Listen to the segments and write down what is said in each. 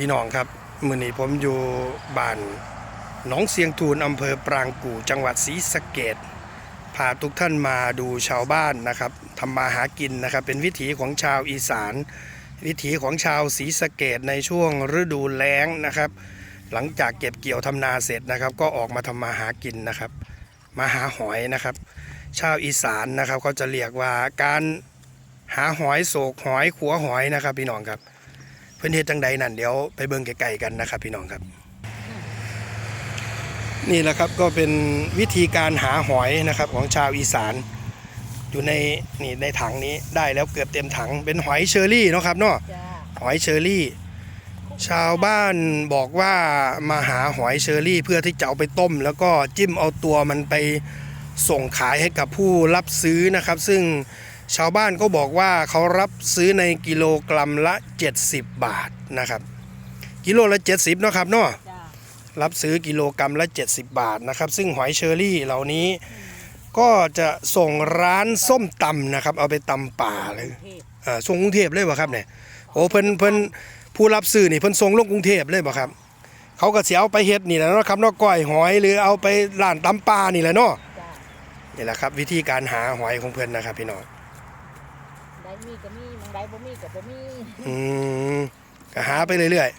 พี่น้องครับมือนี้ผมอยู่บ้านหนองเสียงทูนอำเภอปรางกู่จังหวัดศรีสะเกดพาทุกท่านมาดูชาวบ้านนะครับทำมาหากินนะครับ เป็นวิถีของชาวอีสาน วิถีของชาวศรีสะเกดในช่วงฤดูแล้งนะครับ หลังจากเก็บเกี่ยวทำนาเสร็จนะครับ ก็ออกมาทำมาหากินนะครับ มาหาหอยนะครับ ชาวอีสานนะครับเขาจะเรียกว่าการหาหอยโศกหอยขัวหอยนะครับ พี่น้องครับ เพื่อนเฮ็ดจังใดนั่นเดี๋ยวไปเบิ่งไกลๆกันนะครับ พี่น้องครับ นี่แหละครับก็เป็นวิธีการหาหอยนะครับของชาวอีสาน อยู่ในนี่ในถังนี้ได้แล้วเกือบเต็มถัง เป็นหอยเชอรี่เนาะครับเนาะจ้าหอยเชอรี่ ชาวบ้านบอกว่ามาหาหอยเชอรี่ เพื่อที่จะเอาไปต้ม แล้วก็จิ้มเอาตัวมันไปส่งขายให้กับผู้รับซื้อนะครับ ซึ่ง ชาวบ้านก็บอกว่าเขารับซื้อในกิโลกรัมละ 70 บาทนะครับ กิโลละ 70เนาะครับเนาะจ้ารับซื้อกิโลกรัมละ 70 บาทนะครับ ซึ่งหอยเชอรี่เหล่านี้ก็จะส่งร้านส้มตำนะครับ เอาไปตำป่าเลยเทพอ่าส่งกรุงเทพเลยวะครับเนี่ยโอ้เพิ่นเพิ่นผู้รับซื้อนี่เพิ่นส่งลงกรุงเทพเลยบ่ครับ เขาก็สิเอาไปเฮ็ดนี่แหละเนาะครับเนาะก้อยหอยหรือเอาไปร้านตำปลานี่แหละเนาะจ้านี่แหละครับ วิธีการหาหอยของเพิ่นนะครับพี่น้องได้ มีก็มีมังได้บ่มีก็บ่มีอืมก็หาไปเรื่อย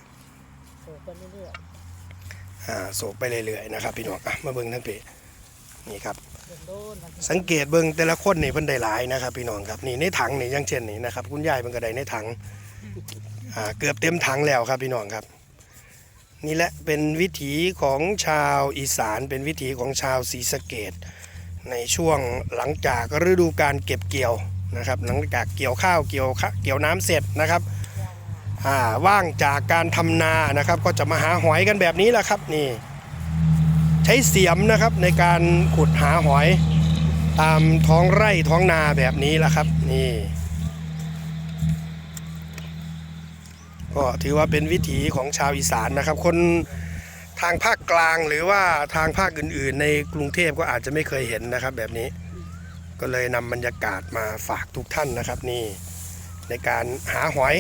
โตไปเรื่อยๆอ่าโศกไปเรื่อยๆนะครับพี่น้องอะมาเบิ่งทั้งปีนี่ครับๆโดนๆมันสังเกตเบิ่งแต่ละคนนี่เพิ่นได้หลายนะครับ พี่น้องครับนี่ในถังนี่อย่างเช่นนี่นะครับ คุณยายเพิ่นก็ได้ในถังอ่าเกือบเต็มถังแล้วครับพี่น้องครับ นี่แหละเป็นวิถีของชาวอีสาน เป็นวิถีของชาวศรีสะเกดในช่วงหลังจากฤดูการเก็บเกี่ยว นะครับ หลังจากเกี่ยวข้าวเกี่ยวข้าเกี่ยวน้ำเสร็จนะครับว่างจากการทำนานะครับ ก็จะมาหาหอยกันแบบนี้แหละครับนี่ ใช้เสียมนะครับในการขุดหาหอยตามท้องไร่ท้องนาแบบนี้แหละครับนี่ก็ถือว่าเป็นวิถีของชาวอีสานนะครับ คนทางภาคกลางหรือว่าทางภาคอื่น ๆ ในกรุงเทพก็อาจจะไม่เคยเห็นนะครับแบบนี้ ก็เลยนำบรรยากาศมาฝากทุกท่านนะครับนี่ในการหาหอย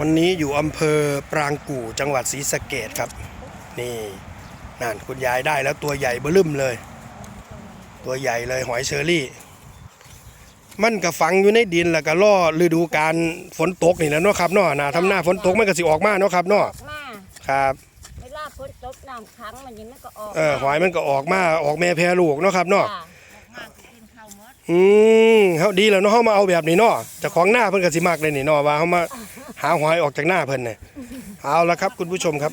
วันนี้อยู่อำเภอปรางกู่จังหวัดศรีสะเกดครับ นี่ นั่นคุณยายได้แล้วตัวใหญ่เบิ่มเลย ตัวใหญ่เลยหอยเชอรี่ มันก็ฝังอยู่ในดินแล้วก็ล่อฤดูการฝนตกนี่แหล้วเนาะครับเนาะนาทำหน้าฝนตกมันก็สิออกมาเนาะครับเนาะออกมาครับ เวลาฝนตกน้ำขังมันยังมันก็ออกเออหอยมันก็ออกมาออกแม่แพรลูกเนาะครับเนาะ จ้าอืมเฮาดีแล้วเนาะเฮามาเอาแบบนี้เนาะเจ้าของหน้าเพิ่นก็สิมักเลยนี่เนาะว่าเฮามาหาหอยออกจากหน้าเพิ่นเนี่ยเอาละครับคุณผู้ชมครับ